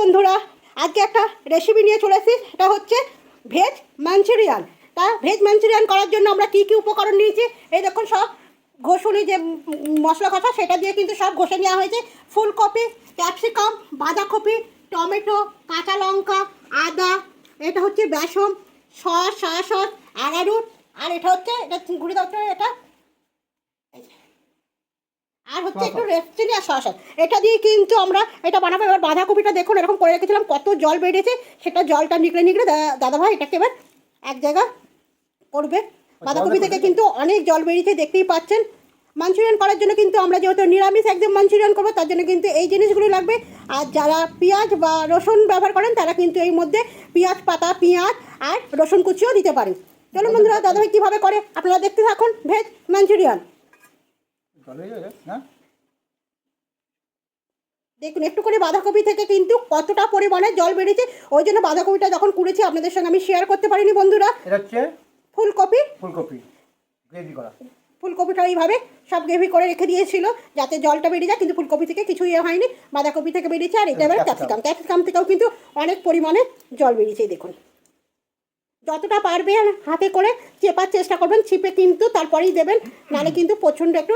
বন্ধুরা, আজকে একটা রেসিপি নিয়ে চলে এসেছি। সেটা হচ্ছে ভেজ মাঞ্চুরিয়ান তা ভেজ মাঞ্চুরিয়ান করার জন্য আমরা কী কী উপকরণ নিয়েছি? এই দেখুন সব ঘষুনি যে মশলা কষা, সেটা দিয়ে কিন্তু সব ঘষে নেওয়া হয়েছে। ফুলকপি, ক্যাপসিকাম, বাঁধাকপি, টমেটো, কাঁচা লঙ্কা, আদা, এটা হচ্ছে বেসন, সস, সয়া সস আর এটা হচ্ছে, এটা গুঁড়ি দরকার এটা। আর হচ্ছে একটু রেস্টিনি আর সস এটা দিয়ে কিন্তু আমরা এটা বানাবো। এবার বাঁধাকপিটা দেখুন এরকম করে রেখেছিলাম। কত জল বেরিয়েছে। সেটা জলটা নিগড়ে নিগড়ে দা- দাদাভাই এটাকে এবার এক জায়গা করবে। বাঁধাকপি থেকে কিন্তু অনেক জল বেরিয়েছে দেখতেই পাচ্ছেন। মাঞ্চুরিয়ান করার জন্য কিন্তু আমরা যেহেতু নিরামিষ একদম মাঞ্চুরিয়ান করব তার জন্য কিন্তু এই জিনিসগুলো লাগবে। আর যারা পেঁয়াজ বা রসুন ব্যবহার করেন তারা কিন্তু এই মধ্যে পেঁয়াজ পাতা পেঁয়াজ আর রসুন কুচিও দিতে পারেন। চলুন বন্ধুরা দাদাভাই কীভাবে করে? আপনারা দেখতে থাকুন ভেজ মাঞ্চুরিয়ান। হয়ে? না দেখুন একটু করে বাঁধাকপি থেকে কিন্তু কতটা পরিমাণে জল বেরিয়েছে ওই জন্য বাঁধাকপিটা যখন কুড়েছি আপনাদের সঙ্গে আমি শেয়ার করতে পারিনি বন্ধুরা। এটা হচ্ছে ফুলকপি। ফুলকপি গ্রেভি করা। ফুলকপিটা এইভাবে সব গ্রেভি করে রেখে দিয়েছিল যাতে জলটা বেরিয়ে যায় কিন্তু ফুলকপি থেকে কিছু ইয়ে হয়নি বাঁধাকপি থেকে বেরিয়েছে আর এটা এবার ক্যাপসিকাম ক্যাপসিকাম থেকেও কিন্তু অনেক পরিমাণে জল বেরিয়েছে দেখুন। যতটা পারবেন হাতে করে চেপার চেষ্টা করবেন ছিপে কিন্তু তারপরেই দেবেন নাহলে কিন্তু প্রচণ্ড একটু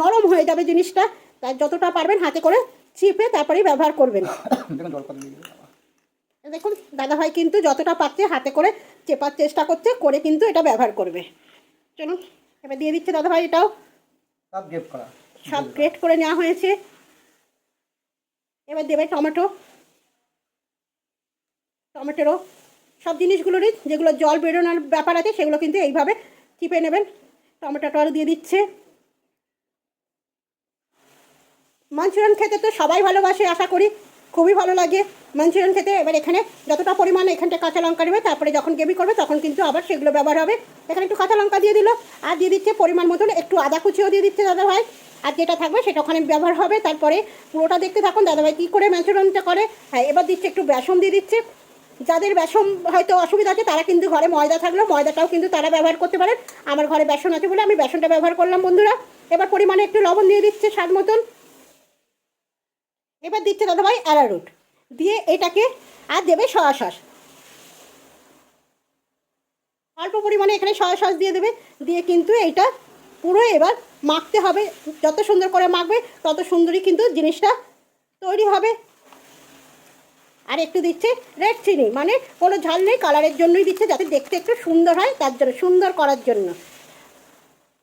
নরম হয়ে যাবে জিনিসটা তাই যতটা পারবেন হাতে করে চিপে তারপরেই ব্যবহার করবেন। দেখুন দাদাভাই কিন্তু যতটা পারছে হাতে করে চেপার চেষ্টা করছে করে কিন্তু এটা ব্যবহার করবে। চলুন এবার দিয়ে দিচ্ছে দাদাভাই এটাও। সব গ্রেট করে নেওয়া হয়েছে। এবার দেবে টমেটো। টমেটোরও সব জিনিসগুলোরই যেগুলো জল বেরোনোর ব্যাপার আছে সেগুলো কিন্তু এইভাবে চিপে নেবেন। টমেটোটা আরও দিয়ে দিচ্ছে। মাঞ্চুরিয়ান খেতে তো সবাই ভালোবাসে, আশা করি। খুবই ভালো লাগে মাঞ্চুরিয়ান খেতে। এবার এখানে যতটা পরিমাণ এখানটা কাঁচা লঙ্কা নেবে, তারপরে যখন গ্রেভি করবে, তখন কিন্তু আবার সেগুলো ব্যবহার হবে। এখানে একটু কাঁচা লঙ্কা দিয়ে দিল, আর দিয়ে দিচ্ছে পরিমাণ মতন একটু আদা কুচিও দিয়ে দিচ্ছে দাদা ভাই। আর যেটা থাকবে সেটা ওখানে ব্যবহার হবে। তারপরে পুরোটা দেখতে থাকুন দাদাভাই কী করে ম্যাঞ্চুরিয়ানটা করে। হ্যাঁ এবার দিচ্ছে একটু বেসন দিয়ে দিচ্ছে। যাদের বেসন হয়তো অসুবিধা আছে, তারা কিন্তু ঘরে ময়দা থাকলেও, ময়দাটাও কিন্তু তারা ব্যবহার করতে পারেন। আমার ঘরে বেসন আছে বলে আমি বেসনটা ব্যবহার করলাম, বন্ধুরা। এবার পরিমাণে একটু লবণ দিয়ে দিচ্ছে স্বাদ মতন। এবার দিচ্ছে দাদাভাই অ্যারারুট দিয়ে এটাকে আর দেবে সয়া সস। অল্প পরিমাণে এখানে সয়া সস দিয়ে দেবে। দিয়ে কিন্তু এইটা পুরো এবার মাখতে হবে। যত সুন্দর করে মাখবে, তত সুন্দরই কিন্তু জিনিসটা তৈরি হবে। আর একটু দিচ্ছে রেড চিনি মানে কোনো ঝাল নেই কালারের জন্যই দিচ্ছে, যাতে দেখতে একটু সুন্দর হয়, তার জন্য, সুন্দর করার জন্য।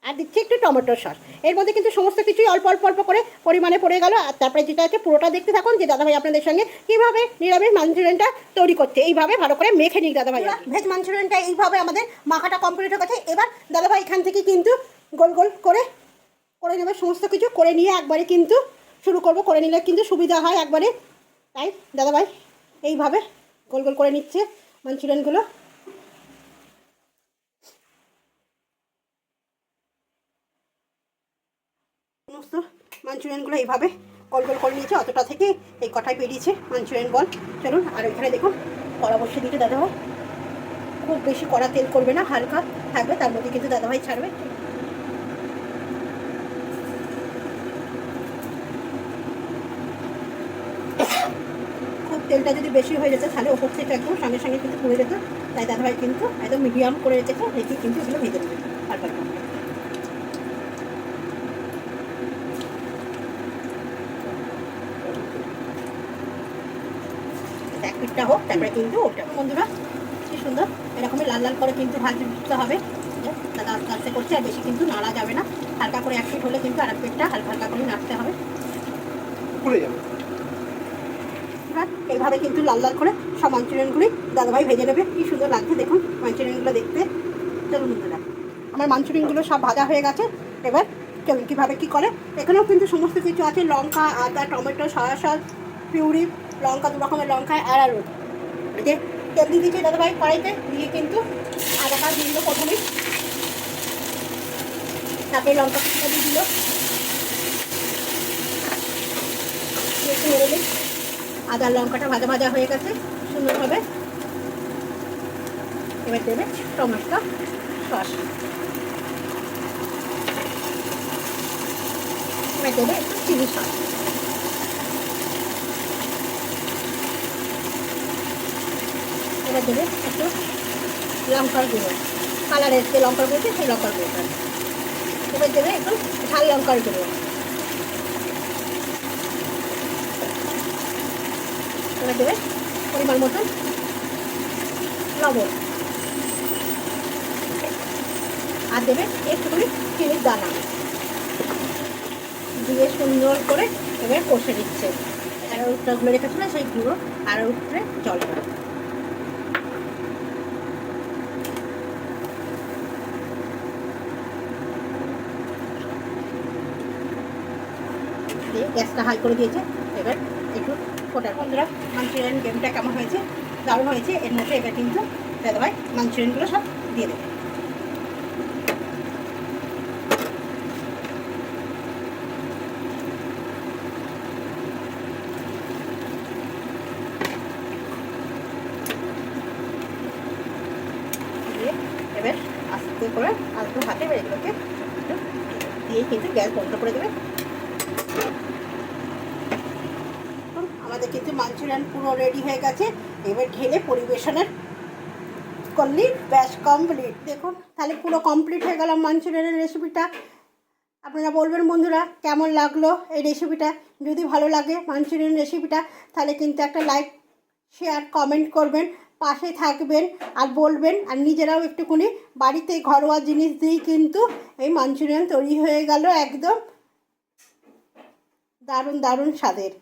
আর দিচ্ছে একটু টমেটো সস। এর মধ্যে কিন্তু সমস্ত কিছুই অল্প অল্প অল্প করে পরিমাণে পড়ে গেল। আর তারপরে যেটা আছে, পুরোটা দেখতে থাকুন যে দাদাভাই আপনাদের সঙ্গে কীভাবে নিরামিষ মাঞ্চুরিয়ানটা তৈরি করছে। এইভাবে ভালো করে মেখে নিক দাদাভাই। ভেজ মাঞ্চুরিয়ানটা এইভাবে আমাদের মাখাটা কমপ্লিট হয়ে গেছে। এবার দাদাভাই এখান থেকে কিন্তু গোল গোল করে করে নেবে, সমস্ত কিছু করে নিয়ে একবারে কিন্তু শুরু করব। করে নিলে কিন্তু সুবিধা হয় একবারে। তাই দাদাভাই এইভাবে গোল গোল করে নিচ্ছে মাঞ্চুরিয়ানগুলো। সমস্ত মাঞ্চুরিয়ানগুলো এইভাবে গোল গোল করে নিয়েছে, অতটা থেকে এই কটাই বেরিয়েছে মাঞ্চুরিয়ান বল। চলুন আর এখানে দেখুন কড়া বসে দিতে দাদাভাই। খুব বেশি কড়া তেল করবে না, হালকা থাকবে, তার মধ্যে কিন্তু দাদাভাই ছাড়বে। খুব তেলটা যদি বেশি হয়ে যেত, তাহলে ওপর থেকে একদম সঙ্গে সঙ্গে কিন্তু পুড়ে যেত। তাই দাদাভাই কিন্তু একদম মিডিয়াম করে রেখেছে, রেখে কিন্তু এগুলো ভেজে দেবে হালকা পিঠটা হোক তারপরে কিন্তু ওটা। বন্ধুরা কি সুন্দর। এরকমই লাল লাল করে কিন্তু ভাজতে হবে। দাদা আস্তে আস্তে করছে আর বেশি কিন্তু নাড়া যাবে না। হালকা করে এক পিঠ হলে কিন্তু আর এক পিঠটা হালকা হালকা করে নাড়তে হবে। পুড়ে যাবে। এইভাবে কিন্তু লাল লাল করে সব মাঞ্চুরিয়ানগুলি দাদাভাই ভেজে নেবে। কি সুন্দর লাগছে দেখুন মাঞ্চুরিয়ানগুলো দেখতে। চলুন বন্ধুরা আমার মাঞ্চুরিয়ানগুলো সব ভাজা হয়ে গেছে। এবার চলুন কীভাবে কী করে? এখানেও কিন্তু সমস্ত কিছু আছে লঙ্কা আদা টমেটো সয়া সস পিউরি লঙ্কা, দু রকমের লঙ্কা অ্যারারুট এই যে তেল দিয়ে দিয়েছে দাদাভাই কড়াইতে, দিয়ে কিন্তু আদাটা দিয়ে দিল প্রথমেই। তারপরে লঙ্কা কুচিটা দিয়ে দিল। একটু নেড়ে দিই। আদার লঙ্কাটা ভাজা ভাজা হয়ে গেছে, সুন্দরভাবে। এবার দেবে টমেটো সস। এবার দেবে একটু চিলি সস। এবার দেবে, একটু লঙ্কার গুঁড়ো। কালারের যে লঙ্কার গুঁড়ো সেই লঙ্কার গুঁড়োটা। এবার দেবে একটু ঝাল লঙ্কার গুঁড়ো। এবার দেবে পরিমাণ মতন লবণ। আর দেবে একটুখানি চিনির দানা। দিয়ে সুন্দর করে এবার কষে দিচ্ছে আর উঠটা গুলো রেখেছিল সেই গুঁড়ো। আর উঠে জল গ্যাসটা হাই করে দিয়েছে। এবার একটু ফোটার বন্ধুরা মাঞ্চুরিয়ান গেমটা কেমন হয়েছে? দারুণ হয়েছে, এর মধ্যে এবার কিন্তু দাদাভাই মাঞ্চুরিয়ানগুলো সব দিয়ে দেবে। এবার আস্তে করে আস্তে হাতে এগুলোকে দিয়ে কিন্তু গ্যাস বন্ধ করে দেবে। আমাদের কিন্তু মাঞ্চুরিয়ান পুরো রেডি হয়ে গেছে। এবার ঢেলে পরিবেশনের করলি, ব্যাস কমপ্লিট দেখুন, তাহলে পুরো কমপ্লিট হয়ে গেল মাঞ্চুরিয়ানের রেসিপিটা আপনারা বলবেন, বন্ধুরা, কেমন লাগল এই রেসিপিটা যদি ভালো লাগে মাঞ্চুরিয়ান রেসিপিটা তাহলে কিন্তু একটা লাইক শেয়ার কমেন্ট করবেন, পাশে থাকবেন, আর বলবেন, আর নিজেরাও একটুখানি বাড়িতে ঘরোয়া জিনিস দিয়েই কিন্তু এই মাঞ্চুরিয়ান তৈরি হয়ে গেল একদম দারুণ দারুণ স্বাদের।